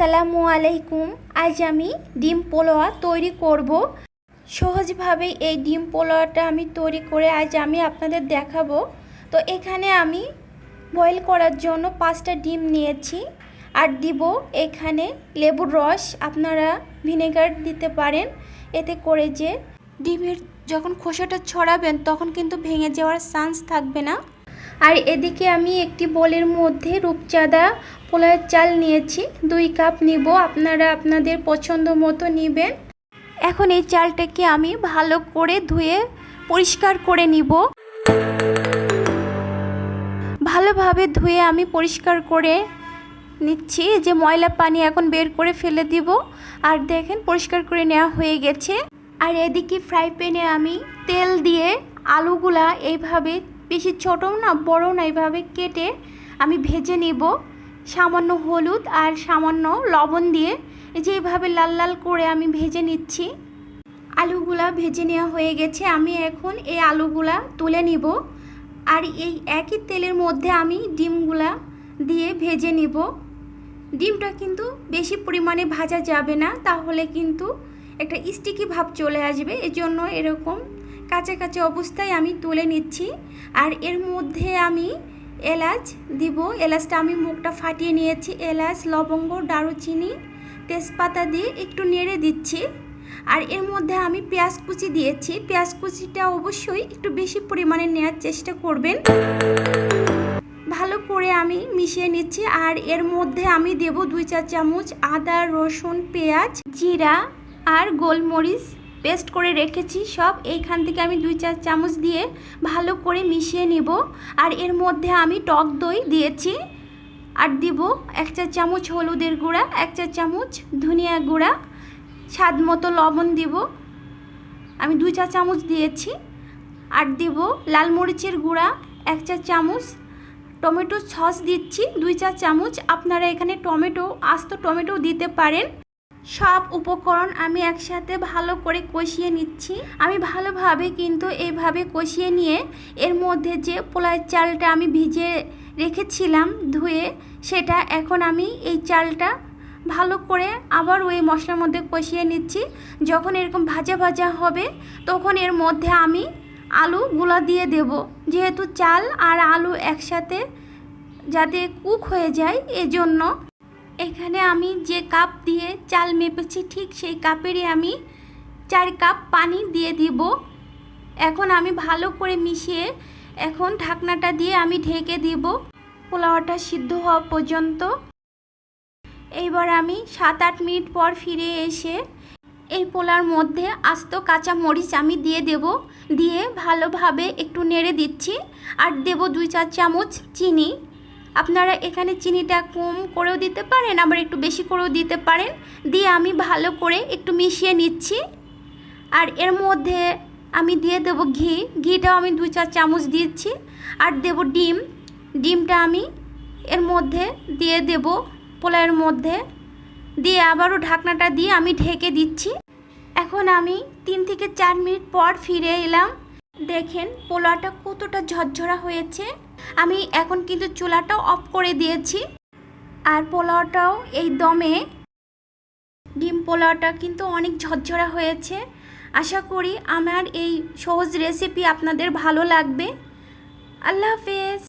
আসসালামু আলাইকুম। আজ আমি ডিম পোলোয়া তৈরি করব। সহজভাবে এই ডিম পোলোয়াটা আমি তৈরি করে আজ আমি আপনাদের দেখাবো। তো এখানে আমি বয়েল করার জন্য পাঁচটা ডিম নিয়েছি আর দিব এখানে লেবুর রস। আপনারা ভিনেগার দিতে পারেন। এতে করে যে ডিমের যখন খোসাটা ছড়াবেন, তখন কিন্তু ভেঙে যাওয়ার চান্স থাকবে না। আর এদিকে আমি একটি বোলের মধ্যে রূপচাঁদা পোলার চাল নিয়েছি। দুই কাপ নিব, আপনারা আপনাদের পছন্দ মতো নেবেন। এখন এই চালটাকে আমি ভালো করে ধুয়ে পরিষ্কার করে নিব। ভালোভাবে ধুয়ে আমি পরিষ্কার করে নিচ্ছি। যে ময়লা পানি এখন বের করে ফেলে দিব। আর দেখেন, পরিষ্কার করে নেওয়া হয়ে গেছে। আর এদিকে ফ্রাই প্যানে আমি তেল দিয়ে আলুগুলা এইভাবে বেশি ছোটও না, বড়ও না এইভাবে কেটে আমি ভেজে নিব। সামান্য হলুদ আর সামান্য লবণ দিয়ে এই যে এইভাবে লাল লাল করে আমি ভেজে নিচ্ছি। আলুগুলা ভেজে নেওয়া হয়ে গেছে, আমি এখন এই আলুগুলা তুলে নিব। আর এই একই তেলের মধ্যে আমি ডিমগুলা দিয়ে ভেজে নিব। ডিমটা কিন্তু বেশি পরিমাণে ভাজা যাবে না, তাহলে কিন্তু একটা স্টিকি ভাব চলে আসবে, এজন্য এরকম কাঁচা অবস্থায় আমি তুলে নিচ্ছি আর এর মধ্যে আমি এলাচ দিব। এলাচটা আমি মুখটা ফাটিয়ে নিয়েছি। এলাচ, লবঙ্গ, দারুচিনি, তেজপাতা দিয়ে একটু নেড়ে দিচ্ছি। আর এর মধ্যে আমি পেঁয়াজ কুচি দিয়েছি। পেঁয়াজ কুচিটা অবশ্যই একটু বেশি পরিমাণে নেওয়ার চেষ্টা করবেন। ভালো করে আমি মিশিয়ে নিচ্ছি। আর এর মধ্যে আমি দেব দুই চার চামচ আদা, রসুন, পেঁয়াজ, জিরা আর গোলমরিচ। পেস্ট করে রেখেছি, সব এইখান থেকে আমি দুই চার চামচ দিয়ে ভালো করে মিশিয়ে নিব। আর এর মধ্যে আমি টক দই দিয়েছি আর দিব এক চার চামচ হলুদের গুঁড়া, এক চার চামচ ধনিয়া গুঁড়া, স্বাদ মতো লবণ দিব। আমি দুই চা, চামচ দিয়েছি আর দিব লাল মরিচের গুঁড়া, এক চা, চামচ টমেটো সস দিচ্ছি, দুই চা, চামচ। আপনারা এখানে টমেটো, আস্ত টমেটো দিতে পারেন। সব উপকরণ আমি একসাথে ভালো করে কষিয়ে নিচ্ছি। আমি ভালোভাবে কিন্তু এইভাবে কষিয়ে নিয়ে এর মধ্যে যে পোলার চালটা আমি ভিজে রেখেছিলাম ধুয়ে, সেটা এখন আমি এই চালটা ভালো করে আবার ওই মশলার মধ্যে কষিয়ে নিচ্ছি। যখন এরকম ভাজা ভাজা হবে, তখন এর মধ্যে আমি আলু গুলা দিয়ে দেব। যেহেতু চাল আর আলু একসাথে যাতে কুক হয়ে যায়, এজন্য এখানে আমি যে কাপ দিয়ে চাল মেপেছি, ঠিক সেই কাপেরই আমি চার কাপ পানি দিয়ে দিব। এখন আমি ভালো করে মিশিয়ে এখন ঢাকনাটা দিয়ে আমি ঢেকে দিব। পোলাওটা সিদ্ধ হওয়া পর্যন্ত। এইবার আমি সাত আট মিনিট পর ফিরে এসে এই পোলার মধ্যে আস্ত কাঁচা মরিচ আমি দিয়ে দেব। দিয়ে ভালোভাবে একটু নেড়ে দিচ্ছি। আর দেব দুই চার চামচ চিনি। আপনারা এখানে চিনিটা কম করেও দিতে পারেন, আবার একটু বেশি করেও দিতে পারেন। দিয়ে আমি ভালো করে একটু মিশিয়ে নিচ্ছি। আর এর মধ্যে আমি দিয়ে দেব ঘি। ঘিটাও আমি দুই চার চামচ দিচ্ছি। আর দেব ডিম। ডিমটা আমি এর মধ্যে দিয়ে দেব পোলার মধ্যে। দিয়ে আবারও ঢাকনাটা দিয়ে আমি ঢেকে দিচ্ছি। এখন আমি তিন থেকে চার মিনিট পর ফিরে এলাম। দেখেন পোলাওটা কতটা ঝরঝরা হয়েছে। আমি এখন কিন্তু চুলাটাও অফ করে দিয়েছি। আর পোলাওটাও এই দমে। ডিম পোলাওটা কিন্তু অনেক ঝরঝরা হয়েছে। আশা করি আমার এই সহজ রেসিপি আপনাদের ভালো লাগবে। আল্লাহ হাফেজ।